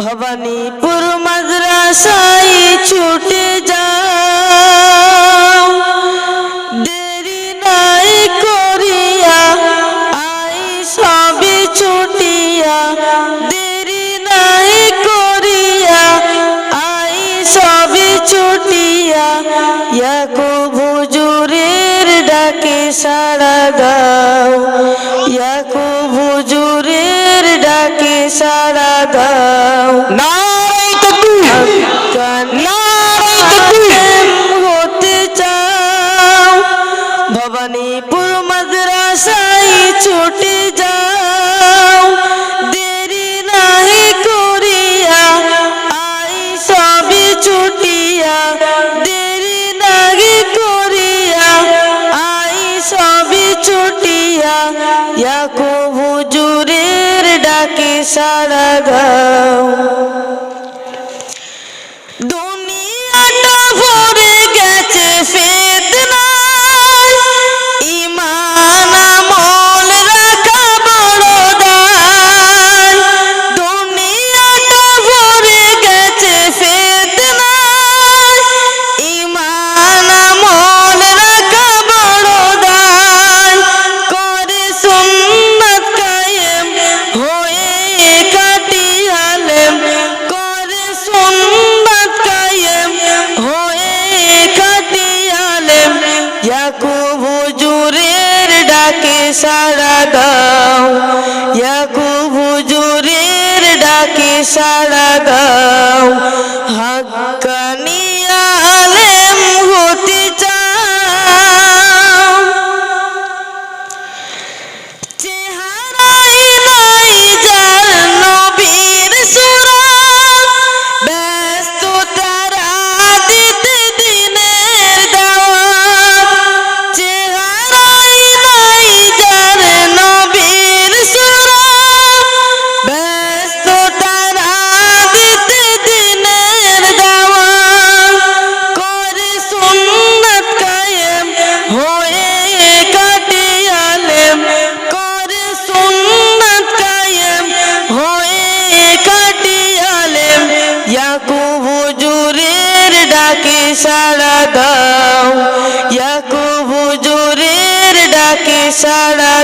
ভবানীপুর মাদ্রাসাই ছুটে যাও। দেরি নাই করিয়া আই সবে ছুটিয়া। দেরি নাই করিয়া আই সবে ছুটিয়া। ইয়াকো ভুজুরের ডাকে সাড়া দাও। ছুটে যাও। দেরি নাহি করিয়া আই সবে ছুটিয়া। দেরি নাহি করিয়া আই সবে ছুটিয়া। ইয়াকো হুজুরের ডাকে সারা গাও। সাড়া দাও। ইয়াকু হুজুরের ডাকে সাড়া দাও। হাক্কানি সাড়া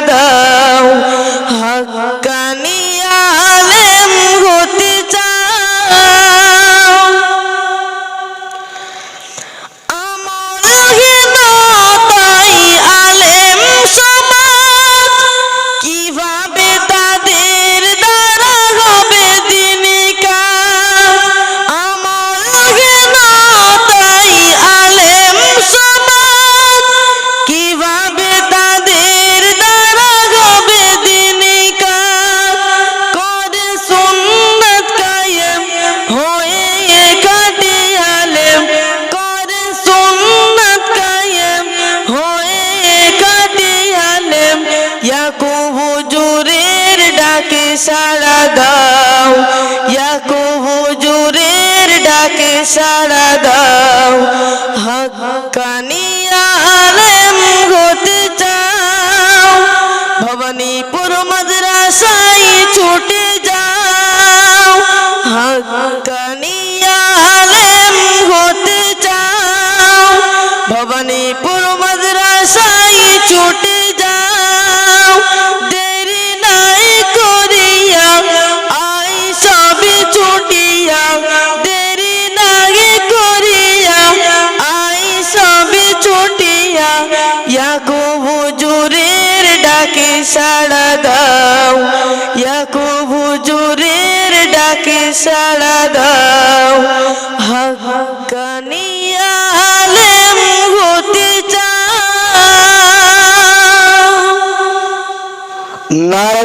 সারা দাও। হাক্কানি আলেম হতে চাও। নারা